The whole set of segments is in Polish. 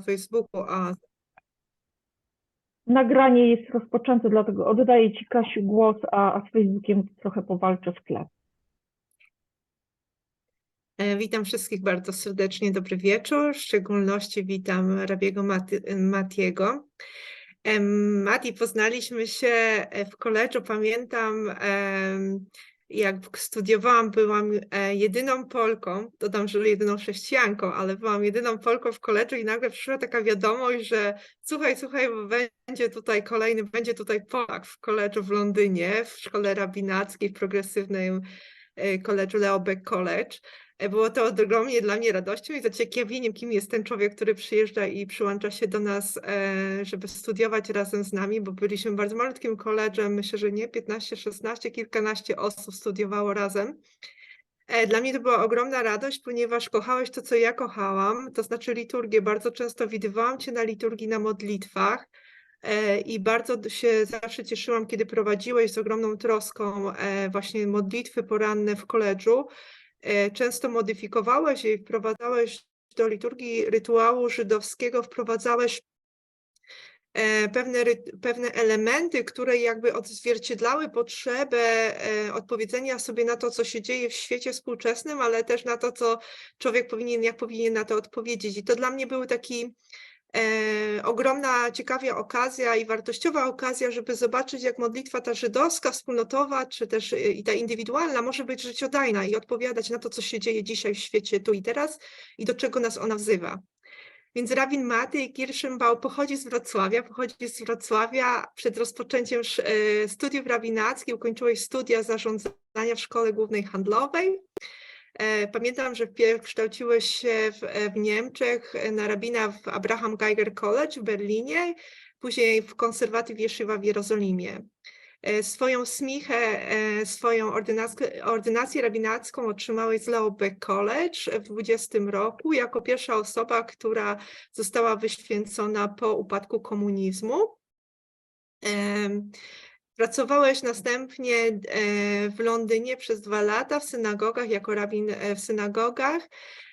Facebooku, a Nagranie jest rozpoczęte, dlatego oddaję Ci, Kasiu, głos, a, a z Facebookiem trochę powalczę w tle. E, Witam wszystkich bardzo serdecznie, dobry wieczór. W szczególności witam Rabiego Maty- Matiego. Em, Mati, poznaliśmy się e, w koledżu. Pamiętam, em, jak studiowałam, byłam e, jedyną Polką, dodam, że jedyną chrześcijanką, ale byłam jedyną Polką w koledżu i nagle przyszła taka wiadomość, że słuchaj, słuchaj, będzie tutaj kolejny, będzie tutaj Polak w koledżu w Londynie, w szkole rabinackiej, w progresywnym e, koledżu Leo Beck College. Było to ogromnie dla mnie radością i zaciekawieniem, kim jest ten człowiek, który przyjeżdża i przyłącza się do nas, e, żeby studiować razem z nami, bo byliśmy bardzo malutkim koledżem, myślę, że nie, 15, 16, kilkanaście osób studiowało razem. E, Dla mnie to była ogromna radość, ponieważ kochałeś to, co ja kochałam, to znaczy liturgię. Bardzo często widywałam Cię na liturgii, na modlitwach e, i bardzo się zawsze cieszyłam, kiedy prowadziłeś z ogromną troską właśnie modlitwy poranne w koledżu. E, Często modyfikowałeś i wprowadzałeś do liturgii rytuału żydowskiego, wprowadzałeś e, pewne, pewne elementy, które jakby odzwierciedlały potrzebę e, odpowiedzenia sobie na to, co się dzieje w świecie współczesnym, ale też na to, co człowiek powinien, jak powinien na to odpowiedzieć. I to dla mnie był taki e, ogromna, ciekawa okazja i wartościowa okazja, żeby zobaczyć, jak modlitwa ta żydowska, wspólnotowa, czy też e, i ta indywidualna może być życiodajna i odpowiadać na to, co się dzieje dzisiaj w świecie tu i teraz i do czego nas ona wzywa. Więc rabin Maty Kirschenbau pochodzi z Wrocławia, pochodzi z Wrocławia. Przed rozpoczęciem e, studiów rabinackich ukończyłeś studia zarządzania w Szkole Głównej Handlowej. E, Pamiętam, że kształciłeś się w, e, w Niemczech e, na rabina w Abraham Geiger College w Berlinie, później w konserwatyw Jeszywa w Jerozolimie. Swoją smichę, swoją ordynację, ordynację rabinacką otrzymałeś z Leo Beck College w 20 roku jako pierwsza osoba, która została wyświęcona po upadku komunizmu. Pracowałeś następnie e, w Londynie przez dwa lata w synagogach, jako rabin e, w synagogach.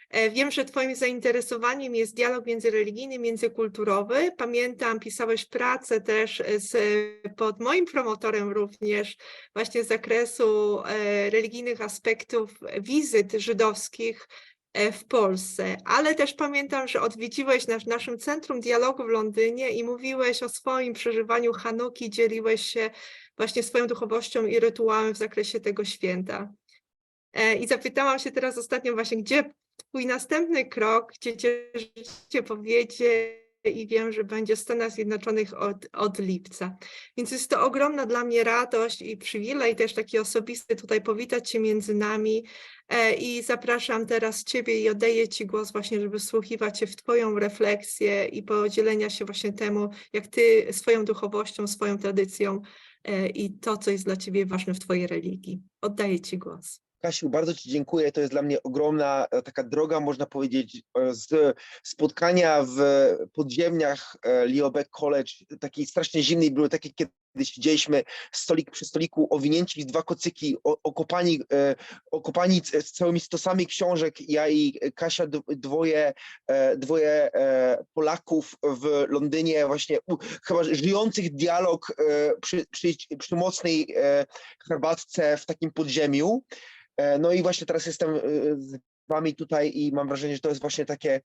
E, Wiem, że Twoim zainteresowaniem jest dialog międzyreligijny, międzykulturowy. Pamiętam, pisałeś pracę też z, pod moim promotorem również właśnie z zakresu religijnych aspektów wizyt żydowskich w Polsce, ale też pamiętam, że odwiedziłeś nas w naszym Centrum Dialogu w Londynie i mówiłeś o swoim przeżywaniu Hanuki, dzieliłeś się właśnie swoją duchowością i rytuałem w zakresie tego święta. E, I zapytałam się teraz ostatnio właśnie, gdzie twój następny krok, gdzie cię życie powiedzie i wiem, że będzie w Stanach Zjednoczonych od, od lipca. Więc jest to ogromna dla mnie radość i przywilej też taki osobisty tutaj powitać Cię między nami E, i zapraszam teraz Ciebie i oddaję Ci głos właśnie, żeby wsłuchiwać się w Twoją refleksję i podzielenia się właśnie temu, jak Ty swoją duchowością, swoją tradycją e, i to, co jest dla Ciebie ważne w Twojej religii. Oddaję Ci głos. Kasiu, bardzo Ci dziękuję. To jest dla mnie ogromna e, taka droga, można powiedzieć, e, z spotkania w podziemniach e, Liobek College, takiej strasznie zimnej biblioteki, kiedy siedzieliśmy stolik przy stoliku, owinięci w dwa kocyki, okopani, okopani z całymi stosami książek. Ja i Kasia, dwoje, dwoje Polaków w Londynie, właśnie chyba żyjących dialog przy, przy, przy mocnej herbatce w takim podziemiu. E, No i właśnie teraz jestem e, z wami tutaj i mam wrażenie, że to jest właśnie takie,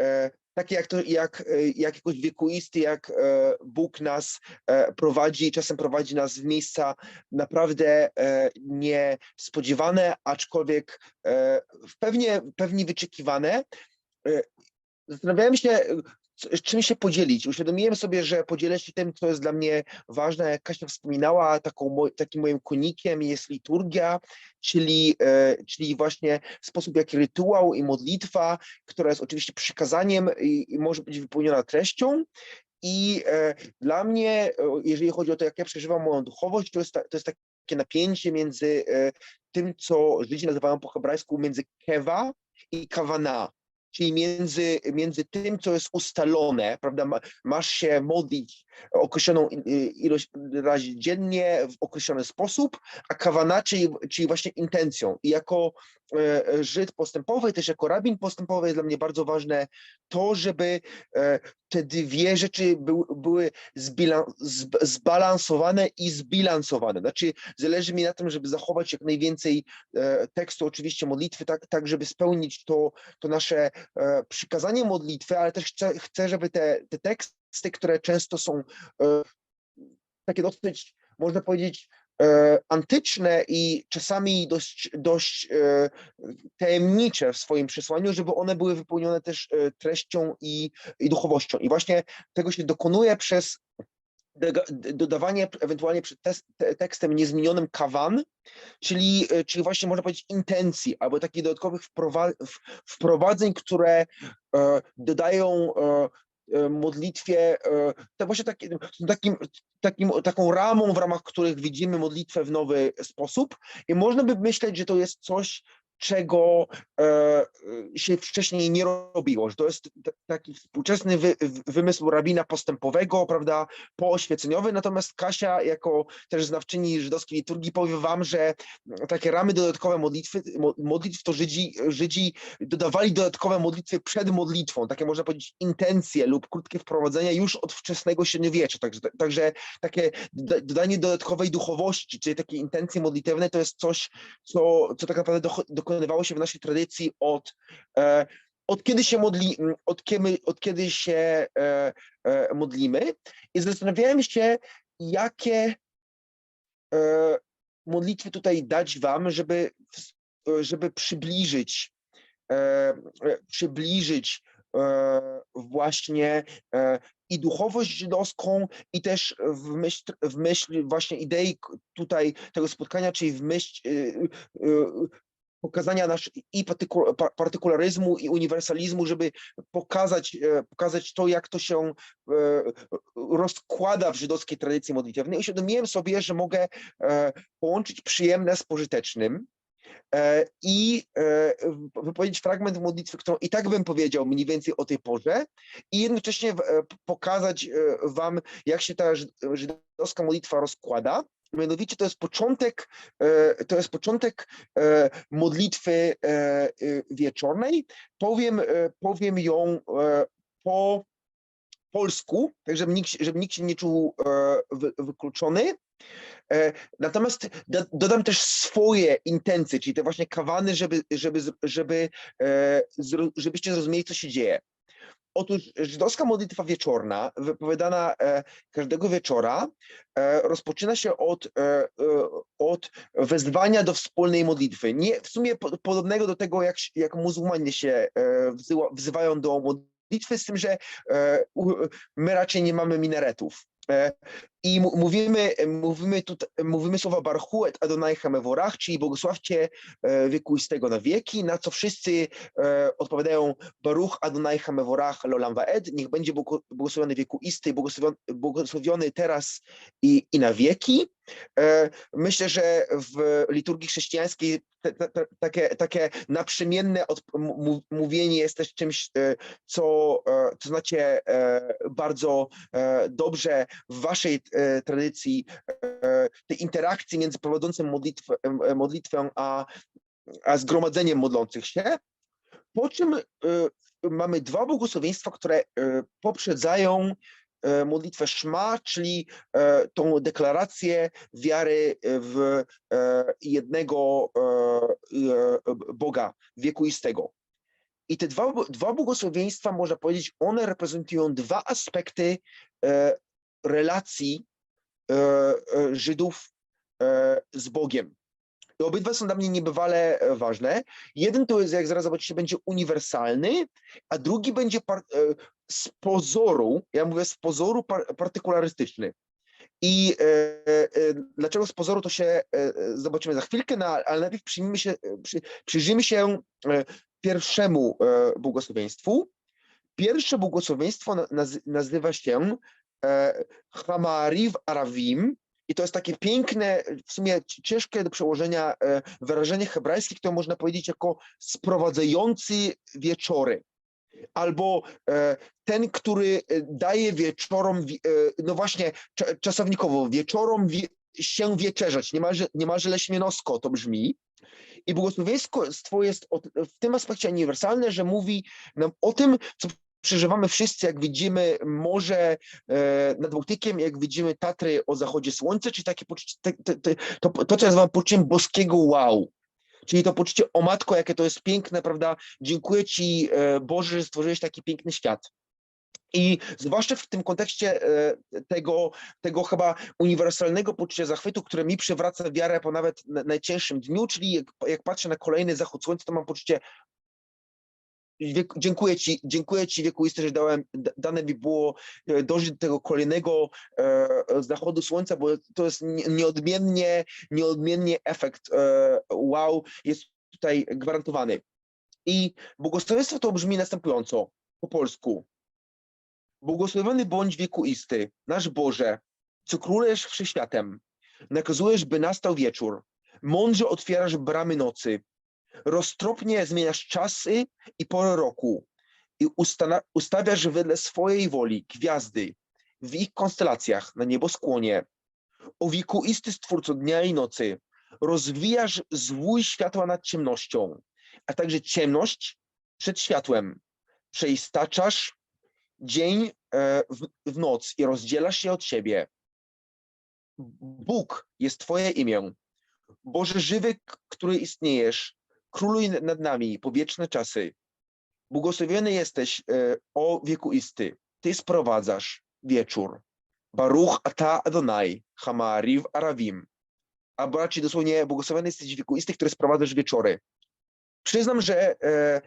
e, takie jak, to, jak, jak jakoś wiekuisty, jak Bóg nas prowadzi, czasem prowadzi nas w miejsca naprawdę niespodziewane, aczkolwiek pewnie, pewnie wyczekiwane. Zastanawiałem się, czym się podzielić. Uświadomiłem sobie, że podzielę się tym, co jest dla mnie ważne. Jak Kasia wspominała, taką, takim moim konikiem jest liturgia, czyli, e, czyli właśnie sposób, jaki rytuał i modlitwa, która jest oczywiście przykazaniem i, i może być wypełniona treścią. I e, dla mnie, e, jeżeli chodzi o to, jak ja przeżywam moją duchowość, to jest, ta, to jest takie napięcie między tym, co Żydzi nazywają po hebrajsku, między kewa i kawana. Czyli między, między tym, co jest ustalone, prawda? ma- Masz się modlić określoną i- ilość razy dziennie w określony sposób, a kawana, czyli, czyli właśnie intencją. I jako, e, Żyd postępowy, też jako rabin postępowy jest dla mnie bardzo ważne to, żeby e, te dwie rzeczy był, były zb, zbalansowane i zbilansowane. Znaczy zależy mi na tym, żeby zachować jak najwięcej e, tekstu, oczywiście modlitwy, tak, tak żeby spełnić to, to nasze przykazanie modlitwy, ale też chcę, chcę żeby te, te teksty, które często są e, takie dosyć, można powiedzieć, e, antyczne i czasami dość, dość e, tajemnicze w swoim przesłaniu, żeby one były wypełnione też treścią i, i duchowością. I właśnie tego się dokonuje przez dodawanie ewentualnie przed tekstem niezmienionym kawan, czyli, czyli właśnie można powiedzieć intencji, albo takich dodatkowych wprowadzeń, które dodają modlitwie, e, to właśnie taki, takim, takim, taką ramą, w ramach których widzimy modlitwę w nowy sposób i można by myśleć, że to jest coś, czego e, się wcześniej nie robiło, że to jest taki współczesny wy, wy- wymysł rabina postępowego, prawda, pooświeceniowy, natomiast Kasia jako też znawczyni żydowskiej liturgii powie wam, że takie ramy dodatkowe modlitwy, mo- modlitw to Żydzi, Żydzi dodawali dodatkowe modlitwy przed modlitwą, takie można powiedzieć intencje lub krótkie wprowadzenia już od wczesnego średniowiecza, także, także takie doda- dodanie dodatkowej duchowości, czyli takie intencje modlitewne to jest coś, co, co tak naprawdę doch- dokonywało się w naszej tradycji od, e, od kiedy się modli, od kiedy, od kiedy się e, e, modlimy. I zastanawiałem się, jakie modlitwy tutaj dać wam, żeby, żeby przybliżyć, przybliżyć właśnie i duchowość żydowską i też w myśl, w myśl właśnie idei tutaj tego spotkania, czyli w myśl pokazania nasz i partyku- pa- partykularyzmu i uniwersalizmu, żeby pokazać, e, pokazać to, jak to się e, rozkłada w żydowskiej tradycji modlitewnej. Uświadomiłem sobie, że mogę e, połączyć przyjemne z pożytecznym i wypowiedzieć fragment modlitwy, którą i tak bym powiedział mniej więcej o tej porze i jednocześnie pokazać wam, jak się ta żyd- żydowska modlitwa rozkłada. Mianowicie to jest początek, e, to jest początek e, modlitwy e, wieczornej. Powiem, powiem ją po polsku, tak żeby nikt, żeby nikt się nie czuł wy, wykluczony. Natomiast do, dodam też swoje intencje, czyli te właśnie kawany, żeby, żeby, żeby, żebyście zrozumieli, co się dzieje. Otóż żydowska modlitwa wieczorna, wypowiadana e, każdego wieczora, e, rozpoczyna się od, e, od wezwania do wspólnej modlitwy. Nie, w sumie po, podobnego do tego, jak, jak muzułmanie się wzywa, wzywają do modlitwy, z tym, że my raczej nie mamy minaretów. I mówimy, mówimy, tutaj, mówimy słowa Barchu et Adonai Hamevorach, czyli błogosławcie e, wiekuistego na wieki, na co wszyscy e, odpowiadają Baruch Adonai Hamevorach Lolam Vaed, niech będzie błogo- błogosławiony wiekuisty, błogosławiony, błogosławiony teraz i, i na wieki. E, Myślę, że w liturgii chrześcijańskiej te, te, te, takie, takie naprzemienne od, mówienie jest też czymś, co, co znacie bardzo dobrze w waszej e, tradycji, e, tej interakcji między prowadzącym modlitwę, e, modlitwę a, a zgromadzeniem modlących się. Po czym mamy dwa błogosławieństwa, które poprzedzają modlitwę Szma, czyli tą deklarację wiary w jednego Boga wiekuistego. I te dwa, dwa błogosławieństwa, można powiedzieć, one reprezentują dwa aspekty relacji e, e, Żydów e, z Bogiem. I obydwa są dla mnie niebywale ważne. Jeden to jest, jak zaraz zobaczycie, będzie uniwersalny, a drugi będzie z pozoru, ja mówię z pozoru par, partykularystyczny. I e, e, dlaczego z pozoru to się e, zobaczymy za chwilkę, no, ale najpierw przyjrzyjmy się, przy, się pierwszemu błogosławieństwu. Pierwsze błogosławieństwo na- nazy- nazywa się Hamariv Aravim i to jest takie piękne, w sumie ci- ciężkie do przełożenia e, wyrażenie hebrajskie, które można powiedzieć jako sprowadzający wieczory. Albo e, ten, który e, daje wieczorom, wi- e, no właśnie cza- czasownikowo, wieczorom wie, się wieczerzać, niemalże, niemalże leśmienosko to brzmi. I błogosławieństwo jest w tym aspekcie uniwersalne, że mówi nam o tym, co przeżywamy wszyscy, jak widzimy morze e, nad Bałtykiem, jak widzimy Tatry o zachodzie słońca, czyli takie poczucie, to, to, co nazywam poczuciem boskiego wow. Czyli to poczucie, o matko, jakie to jest piękne, prawda? Dziękuję Ci, e, Boże, że stworzyłeś taki piękny świat. I zwłaszcza w tym kontekście e, tego, tego chyba uniwersalnego poczucia zachwytu, które mi przywraca wiarę po nawet na- najcięższym dniu, czyli jak, jak patrzę na kolejny zachód słońca, to mam poczucie dziękuję Ci, dziękuję Ci wiekuisty, że dałem, da- dane mi było e, dojść do tego kolejnego e, zachodu słońca, bo to jest nie- nieodmiennie, nieodmiennie efekt e, wow jest tutaj gwarantowany. I błogosławieństwo to brzmi następująco po polsku. Błogosławiony bądź wiekuisty, nasz Boże, co królujesz wszechświatem. Nakazujesz, by nastał wieczór. Mądrze otwierasz bramy nocy. Roztropnie zmieniasz czasy i pory roku. I ustawiasz wedle swojej woli gwiazdy w ich konstelacjach na nieboskłonie. O wiekuisty stwórco dnia i nocy. Rozwijasz zwój światła nad ciemnością, a także ciemność przed światłem. Przeistaczasz dzień e, w, w noc i rozdzielasz je od siebie. Bóg jest Twoje imię. Boże żywy, który istniejesz, króluj nad nami po wieczne czasy. Błogosławiony jesteś, e, o wiekuisty. Ty sprowadzasz wieczór. Baruch ata Adonai, Hamariv Aravim. Albo raczej dosłownie błogosławiony jesteś wiekuisty, który sprowadzasz wieczory. Przyznam, że e,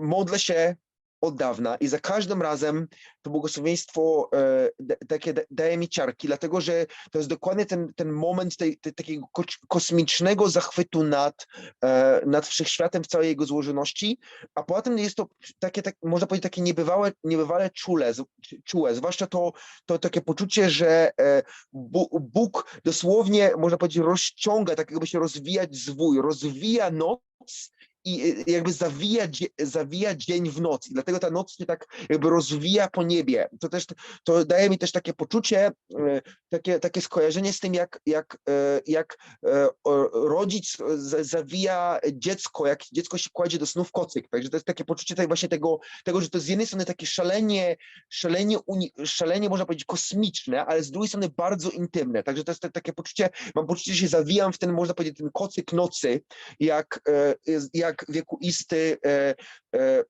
modlę się od dawna i za każdym razem to błogosławieństwo e, takie da- daje mi ciarki, dlatego że to jest dokładnie ten, ten moment takiego ko- kosmicznego zachwytu nad, e, nad wszechświatem w całej jego złożoności, a poza tym jest to takie, tak, można powiedzieć, takie niebywałe, niebywale czule, czułe, zwłaszcza to, to takie poczucie, że e, Bóg dosłownie, można powiedzieć, rozciąga, tak jakby się rozwijać zwój, rozwija noc i y, jakby zawija, zawija dzień w noc. I dlatego ta noc się tak jakby rozwija po niebie. To też to daje mi też takie poczucie, e, takie, takie skojarzenie z tym, jak, jak, e, jak e, rodzic za- zawija dziecko, jak dziecko się kładzie do snu w kocyk. Także to jest takie poczucie tak właśnie tego, tego, że to z jednej strony takie szalenie, szalenie, uni, szalenie można powiedzieć kosmiczne, ale z drugiej strony bardzo intymne. Także to jest takie poczucie, mam poczucie, że się zawijam w ten, można powiedzieć, ten kocyk nocy, jak, e, jak wiekuisty e, e,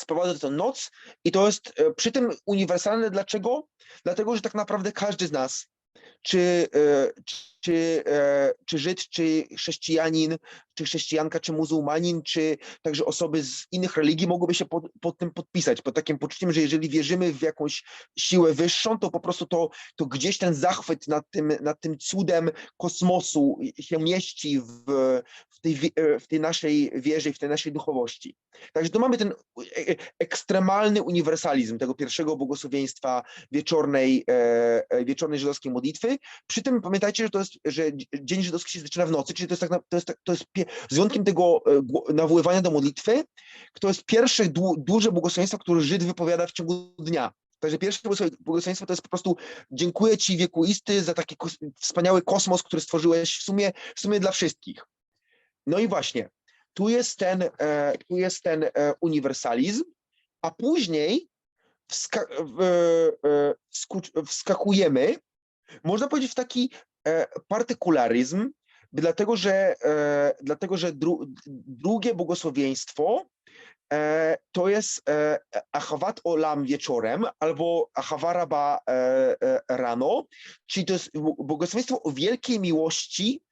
sprowadza to noc i to jest e, przy tym uniwersalne. Dlaczego? Dlatego, że tak naprawdę każdy z nas, czy, czy, e, czy Żyd, czy chrześcijanin, czy chrześcijanka, czy muzułmanin, czy także osoby z innych religii mogłyby się pod, pod tym podpisać, pod takim poczuciem, że jeżeli wierzymy w jakąś siłę wyższą, to po prostu to, to gdzieś ten zachwyt nad tym, nad tym cudem kosmosu się mieści w, w, tej, e, w tej naszej wierze, i w tej naszej duchowości. Także tu mamy ten e- ekstremalny uniwersalizm tego pierwszego błogosławieństwa wieczornej, wieczornej żydowskiej modlitwy. Przy tym pamiętajcie, że to jest, że dzie- dzień żydowski się zaczyna w nocy, czyli to jest tak, to jest, tak- to jest z wyjątkiem tego e, nawoływania do modlitwy, to jest pierwsze duże błogosławieństwo, które Żyd wypowiada w ciągu dnia. Także pierwsze błogosław- błogosławieństwo to jest po prostu dziękuję Ci wiekuisty za taki kos, wspaniały kosmos, który stworzyłeś w sumie, w sumie dla wszystkich. No i właśnie, tu jest ten, e, tu jest ten e, uniwersalizm, a później wska w, e, sku- wskakujemy, można powiedzieć, w taki e, partykularyzm, dlatego że, e, dlatego, że dru, drugie błogosławieństwo e, to jest e, Achawat Olam wieczorem albo Achawaraba e, e, rano, czyli to jest bł- błogosławieństwo o wielkiej miłości,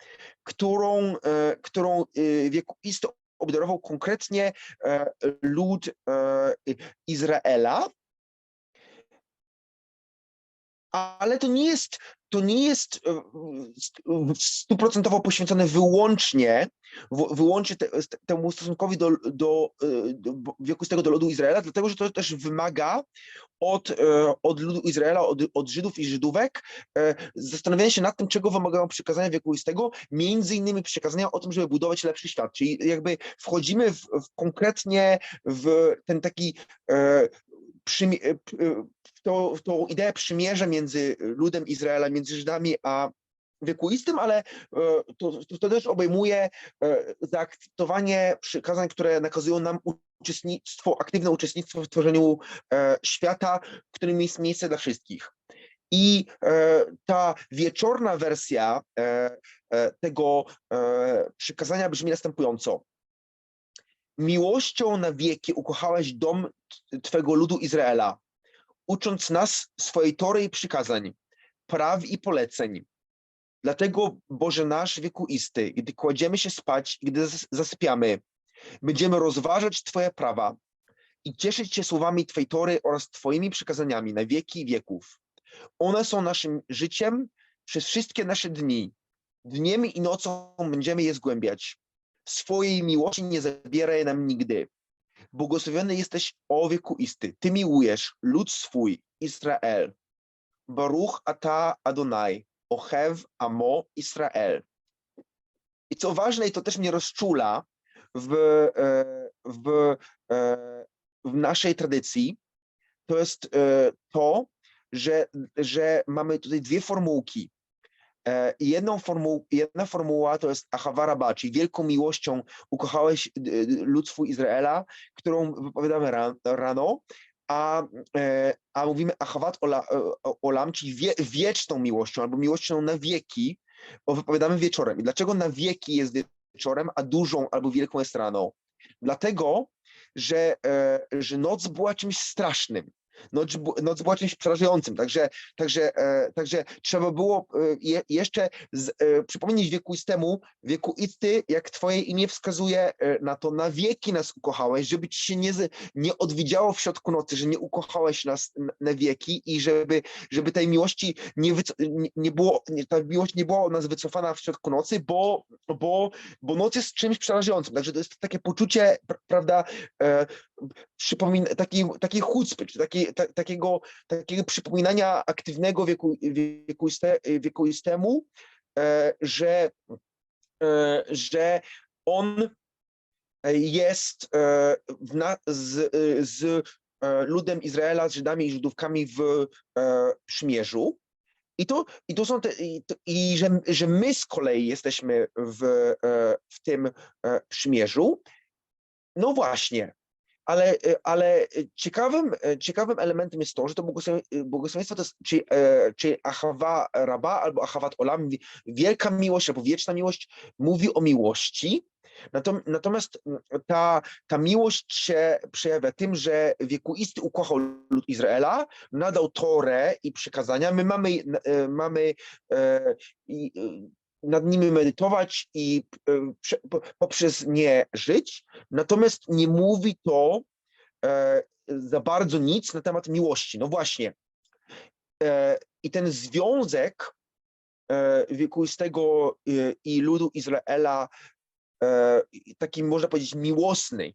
którą, e, którą e, wiekuisty obdarował konkretnie e, lud e, Izraela. Ale to nie jest, to nie jest e, st- stuprocentowo poświęcone wyłącznie, wyłącznie te, te- temu stosunkowi do, do, e, do bo- wiekuistego do ludu Izraela, dlatego że to też wymaga od, e, od ludu Izraela, od, od Żydów i Żydówek zastanawiania się nad tym, czego wymagają przykazania wiekuistego, między innymi przykazania o tym, żeby budować lepszy świat. Czyli jakby wchodzimy w, w konkretnie w ten taki przymie- e, e, to, tą ideę przymierza między ludem Izraela, między Żydami a wiekuistym, ale e, to, to, też obejmuje zaakceptowanie przykazań, które nakazują nam uczestnictwo, aktywne uczestnictwo w tworzeniu świata, w którym jest miejsce dla wszystkich. I ta wieczorna wersja tego przykazania brzmi następująco. Miłością na wieki ukochałeś dom Twego ludu Izraela, ucząc nas swojej tory i przykazań, praw i poleceń. Dlatego, Boże nasz wiekuisty, gdy kładziemy się spać i gdy zas- zasypiamy, będziemy rozważać Twoje prawa i cieszyć się słowami Twej tory oraz Twoimi przykazaniami na wieki wieków. One są naszym życiem przez wszystkie nasze dni. Dniem i nocą będziemy je zgłębiać. Swojej miłości nie zabieraj nam nigdy. Błogosławiony jesteś, o wiekuisty. Ty miłujesz lud swój, Izrael. Baruch ata Adonai, Ochev amo Israel. I co ważne, i to też mnie rozczula w, e, w, e, w naszej tradycji, to jest e, to, że, że mamy tutaj dwie formułki. E, i Jedną formuł, jedna formuła to jest Achawaraba, czyli wielką miłością ukochałeś e, lud swój Izraela, którą wypowiadamy ran- rano, a, e, a mówimy Achawat ola, e, Olam, czyli wie, wieczną miłością albo miłością na wieki, bo wypowiadamy wieczorem. I dlaczego na wieki jest wieczorem, a dużą albo wielką jest rano? Dlatego, że, że noc była czymś strasznym. Noc, noc była czymś przerażającym, także, także, e, także trzeba było e, je, jeszcze z, e, przypomnieć wiekuistemu, wiekuisty, jak twoje imię wskazuje e, na to, na wieki nas ukochałeś, żeby ci się nie, nie odwidziało w środku nocy, że nie ukochałeś nas na wieki i żeby, żeby tej miłości nie, nie, nie było, nie, ta miłość nie była od nas wycofana w środku nocy, bo, bo, bo noc jest czymś przerażającym, także to jest takie poczucie, pr- prawda, e, przypomina, takiej, takiej chucpy, czy takiej, ta, takiego, takiego przypominania aktywnego wieku, wiekuiste, wiekuistemu, e, że, e, że on jest e, na, z, z e, ludem Izraela, z Żydami i Żydówkami w e, przymierzu. I to, i to są te, i, to, i że, że my z kolei jesteśmy w, e, w tym przymierzu. No właśnie, ale, e, ale ciekawym, e, ciekawym elementem jest to, że to błogosławi- błogosławieństwo to jest czy, e, czy Achawa Rabba albo Achawat Olam, wi- wielka miłość albo wieczna miłość mówi o miłości, Natom- Natomiast ta, ta miłość się przejawia tym, że wiekuisty ukochał lud Izraela, nadał Torę i przykazania. My mamy, mamy e, nad nimi medytować i prze- po- poprzez nie żyć, natomiast nie mówi to e, za bardzo nic na temat miłości. No właśnie. E, I ten związek e, wiekuistego i ludu Izraela taki można powiedzieć miłosny,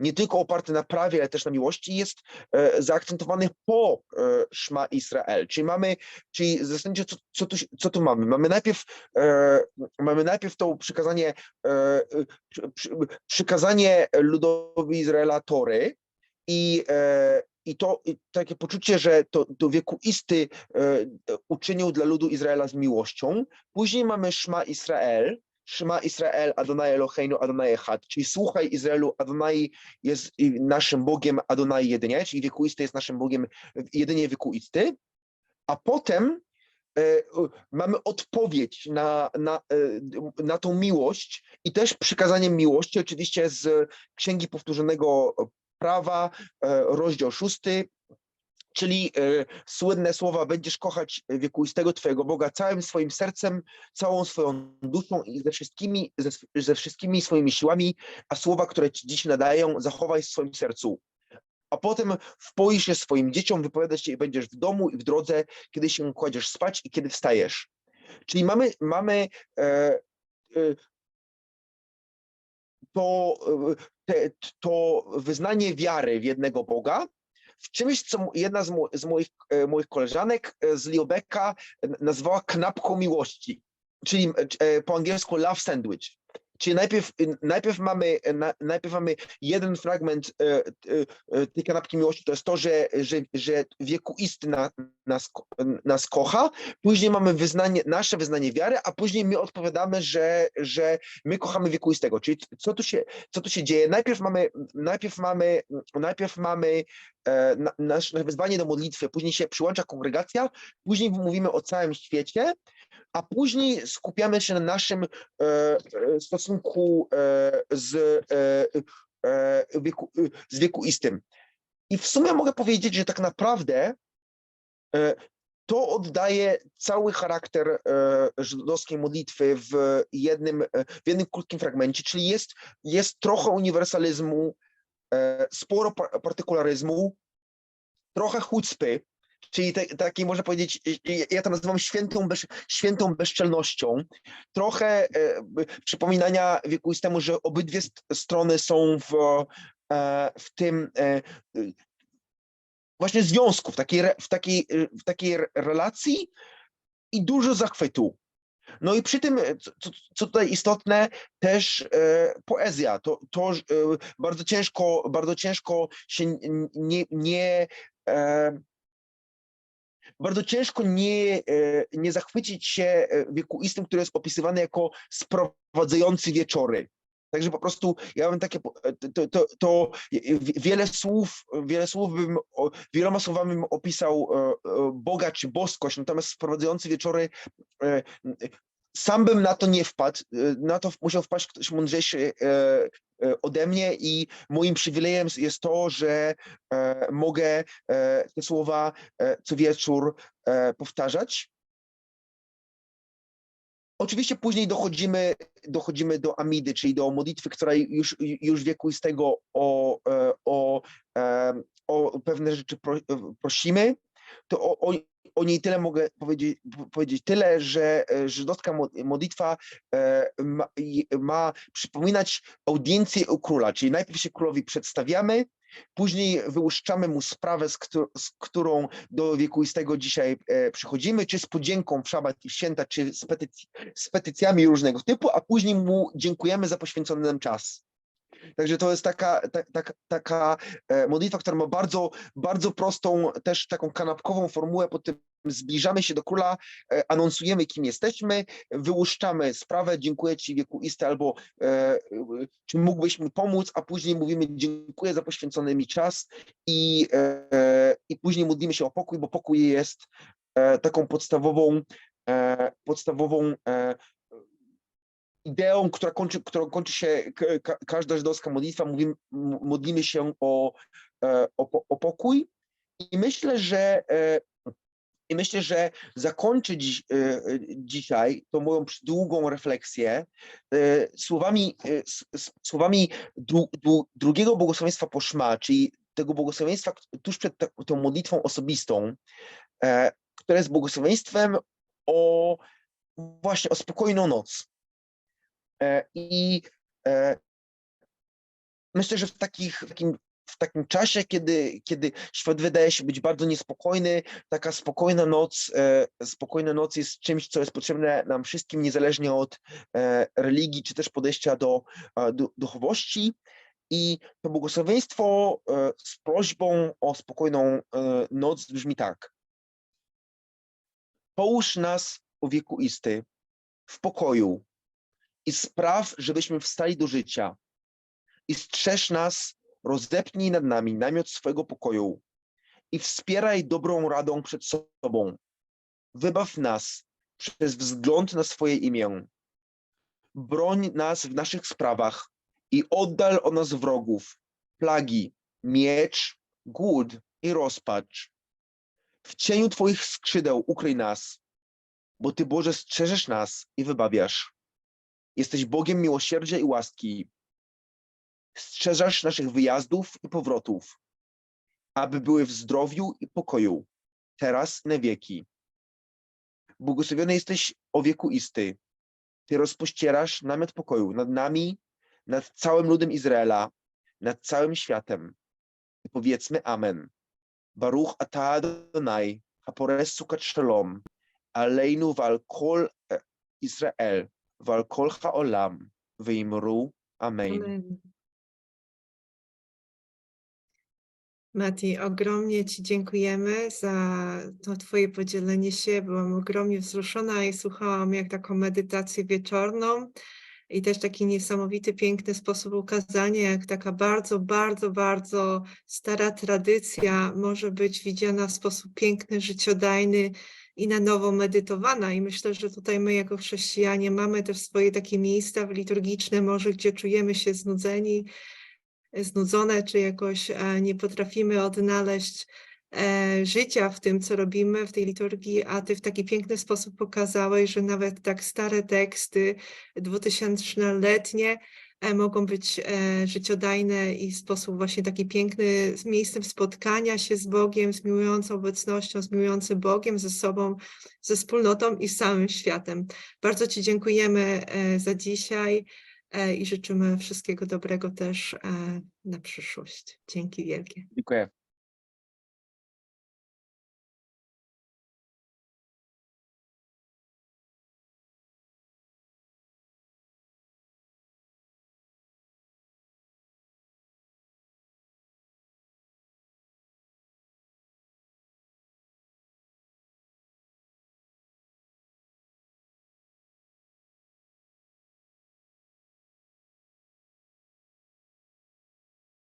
nie tylko oparty na prawie, ale też na miłości, jest e, zaakcentowany po e, Szma Izrael. Czyli mamy, czyli zasadniczo co, co, tu, co tu mamy? Mamy najpierw, e, mamy najpierw to przykazanie, przy, przy, przykazanie ludowi Izraela Tory i i to i takie poczucie, że to, to wiekuisty uczynił dla ludu Izraela z miłością. Później mamy Szma Israel, Shema Israel, Adonai Eloheinu, Adonai Echad, czyli słuchaj Izraelu, Adonai jest naszym Bogiem, Adonai jedynie, czyli wiekuisty jest naszym Bogiem jedynie wiekuisty, a potem e, mamy odpowiedź na, na, e, na tą miłość i też przykazaniem miłości, oczywiście z Księgi Powtórzonego Prawa, e, rozdział szósty, czyli e, słynne słowa będziesz kochać wiekuistego Twojego Boga całym swoim sercem, całą swoją duszą i ze wszystkimi, ze, ze wszystkimi swoimi siłami, a słowa, które Ci dziś nadają, zachowaj w swoim sercu. A potem wpoisz się swoim dzieciom, wypowiadać się i będziesz w domu i w drodze, kiedy się kładziesz spać i kiedy wstajesz. Czyli mamy, mamy e, e, to, e, to wyznanie wiary w jednego Boga, w czymś, co jedna z, mo, z moich, e, moich koleżanek e, z Liobeka nazwała knapką miłości, czyli e, po angielsku love sandwich. Czyli najpierw, najpierw, mamy, na, najpierw mamy jeden fragment tej kanapki miłości, to jest to, że, że, że wiekuisty na, nas, nas kocha, później mamy wyznanie, nasze wyznanie wiary, a później my odpowiadamy, że, że my kochamy wiekuistego. Czyli co tu się, co tu się dzieje? Najpierw mamy, najpierw mamy, najpierw mamy na, nasze wezwanie do modlitwy, później się przyłącza kongregacja, później mówimy o całym świecie, a później skupiamy się na naszym e, e, stosunku e, z, e, e, wieku, e, z wiekuistym. I w sumie mogę powiedzieć, że tak naprawdę e, to oddaje cały charakter e, żydowskiej modlitwy w jednym, e, w jednym krótkim fragmencie, czyli jest, jest trochę uniwersalizmu, e, sporo pa- partykularyzmu, trochę chucpy, czyli te, takiej można powiedzieć, ja to nazywam świętą, bez, świętą bezczelnością, trochę e, przypominania wiekuistemu, że obydwie st- strony są w, e, w tym e, y, właśnie związku, w takiej, w takiej, y, w takiej re- relacji i dużo zachwytu. No i przy tym, e, co, co- tutaj istotne, też e, poezja. To, to e, bardzo ciężko, bardzo ciężko się nie, nie e, bardzo ciężko nie, e, nie zachwycić się e, wiekuistym, który jest opisywany jako sprowadzający wieczory. Także po prostu ja bym takie, e, to, to, to wi- wiele słów, wiele słów bym, wieloma słowami bym opisał e, e, Boga czy boskość, natomiast sprowadzający wieczory, sam bym na to nie wpadł, na to musiał wpaść ktoś mądrzejszy ode mnie i moim przywilejem jest to, że mogę te słowa co wieczór powtarzać. Oczywiście później dochodzimy, dochodzimy do Amidy, czyli do modlitwy, która już, już wiekuistego o, e, o, em, o pewne rzeczy pro, e, prosimy. To o, o, niej tyle mogę powiedzieć, powiedzieć tyle, że e, żydowska mo- modlitwa e, ma, ma przypominać audiencję u króla, czyli najpierw się królowi przedstawiamy, później wyłuszczamy mu sprawę, z, któ- z którą do wiekuistego dzisiaj e, przychodzimy, czy z podzięką w szabat i święta, czy z, petyc- z petycjami różnego typu, a później mu dziękujemy za poświęcony nam czas. Także to jest taka, ta, taka, taka e, modlitwa, która ma bardzo, bardzo prostą, też taką kanapkową formułę, pod tym zbliżamy się do króla, e, anonsujemy, kim jesteśmy, wyłuszczamy sprawę, dziękuję Ci wiekuisty, albo e, e, czy mógłbyś mi pomóc, a później mówimy dziękuję za poświęcony mi czas i, e, i później modlimy się o pokój, bo pokój jest e, taką podstawową, e, podstawową e, ideą, która kończy, którą kończy się każda żydowska modlitwa, mówimy, modlimy się o, e, o, o pokój i myślę, że e, i myślę, że zakończyć e, dzisiaj tą moją długą refleksję słowami, słowami dru, dru, drugiego błogosławieństwa po szma, czyli tego błogosławieństwa tuż przed tą modlitwą osobistą, które jest błogosławieństwem o właśnie o spokojną noc. E, I e, myślę, że w, takich, w, takim, w takim czasie, kiedy, kiedy świat wydaje się być bardzo niespokojny, taka spokojna noc, e, spokojna noc jest czymś, co jest potrzebne nam wszystkim, niezależnie od religii czy też podejścia do, du- duchowości. I to błogosławieństwo z prośbą o spokojną noc brzmi tak. Połóż nas, o wiekuisty, w pokoju, i spraw, żebyśmy wstali do życia. I strzeż nas, rozepnij nad nami namiot swego pokoju i wspieraj dobrą radą przed sobą. Wybaw nas przez wzgląd na swoje imię. Broń nas w naszych sprawach i oddal od nas wrogów, plagi, miecz, głód i rozpacz. W cieniu Twoich skrzydeł ukryj nas, bo Ty, Boże, strzeżesz nas i wybawiasz. Jesteś Bogiem miłosierdzia i łaski. Strzeżasz naszych wyjazdów i powrotów, aby były w zdrowiu i pokoju, teraz na wieki. Błogosławiony jesteś o wieku isty. Ty rozpościerasz namiot pokoju nad nami, nad całym ludem Izraela, nad całym światem. I powiedzmy Amen. Baruch ata Adonai, hapores sukat shalom, aleinu wal kol e, Israel, wal kol haolam. wyjmru. Amen. Amen. Mati, ogromnie Ci dziękujemy za to Twoje podzielenie się. Byłam ogromnie wzruszona i słuchałam jak taką medytację wieczorną i też taki niesamowity, piękny sposób ukazania, jak taka bardzo, bardzo, bardzo stara tradycja może być widziana w sposób piękny, życiodajny i na nowo medytowana. I myślę, że tutaj my jako chrześcijanie mamy też swoje takie miejsca liturgiczne, może gdzie czujemy się znudzeni, znudzone, czy jakoś e, nie potrafimy odnaleźć e, życia w tym, co robimy w tej liturgii, a Ty w taki piękny sposób pokazałeś, że nawet tak stare teksty, dwutysięcznoletnie, e, mogą być e, życiodajne i w sposób właśnie taki piękny, z miejscem spotkania się z Bogiem, z miłującą obecnością, z miłującym Bogiem, ze sobą, ze wspólnotą i z całym światem. Bardzo Ci dziękujemy e, za dzisiaj e, i życzymy wszystkiego dobrego też e, na przyszłość. Dzięki wielkie. Dziękuję.